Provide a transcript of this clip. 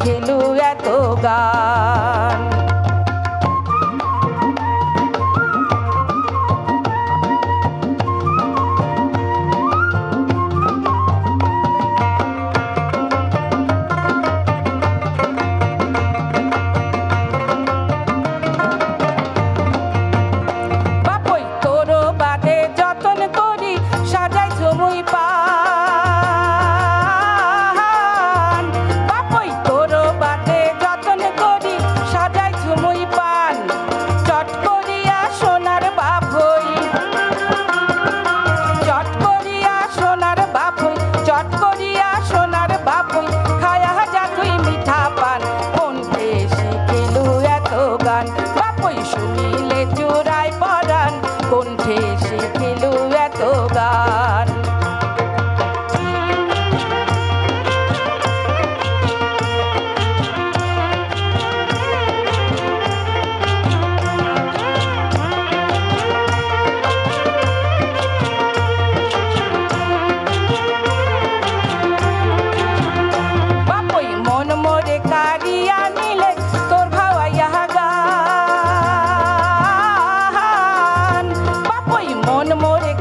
খেলু এত গা। মন মোরে